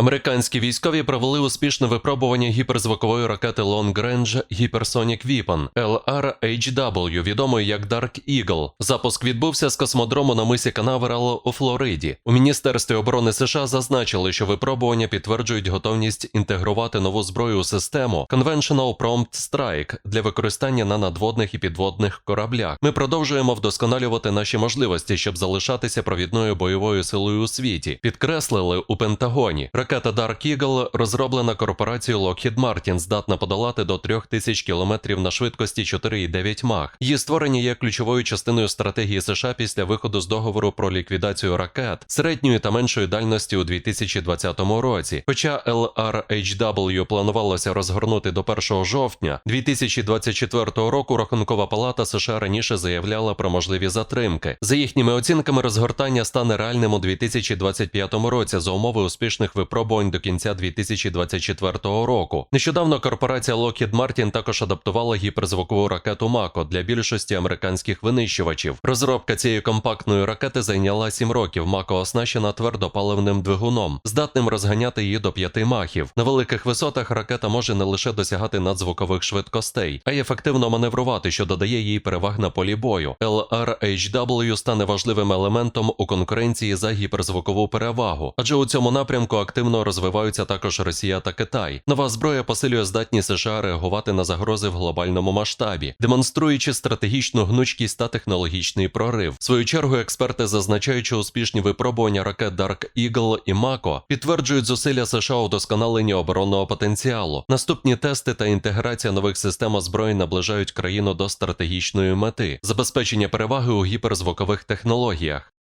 Американські військові провели успішне випробування гіперзвукової ракети Long Range Hypersonic Weapon LRHW, відомої як Dark Eagle. Запуск відбувся з космодрому на мисі Канаверал у Флориді. У Міністерстві оборони США зазначили, що випробування підтверджують готовність інтегрувати нову зброю у систему Conventional Prompt Strike для використання на надводних і підводних кораблях. Ми продовжуємо вдосконалювати наші можливості, щоб залишатися провідною бойовою силою у світі. Підкреслили у Пентагоні. Ракета Dark Eagle розроблена корпорацією Lockheed Martin, здатна подолати до 3000 км на швидкості 4,9 Мах. Її створення є ключовою частиною стратегії США після виходу з договору про ліквідацію ракет середньої та меншої дальності у 2020 році. Хоча LRHW планувалося розгорнути до 1 жовтня 2024 року, Рахункова палата США раніше заявляла про можливі затримки. За їхніми оцінками, розгортання стане реальним у 2025 році за умови успішних випробувань до кінця 2024 року. Нещодавно корпорація Lockheed Martin також адаптувала гіперзвукову ракету Мако для більшості американських винищувачів. Розробка цієї компактної ракети зайняла 7 років. Мако оснащена твердопаливним двигуном, здатним розганяти її до 5 махів. На великих висотах ракета може не лише досягати надзвукових швидкостей, а й ефективно маневрувати, що додає їй переваг на полі бою. LRHW стане важливим елементом у конкуренції за гіперзвукову перевагу, адже у цьому напрямку активно розвиваються також Росія та Китай. Нова зброя посилює здатність США реагувати на загрози в глобальному масштабі, демонструючи стратегічну гнучкість та технологічний прорив. В свою чергу експерти зазначають, що успішні випробування ракет Dark Eagle і Mako підтверджують зусилля США у вдосконаленні оборонного потенціалу. Наступні тести та інтеграція нових систем озброєнь наближають країну до стратегічної мети забезпечення переваги у гіперзвукових технологіях.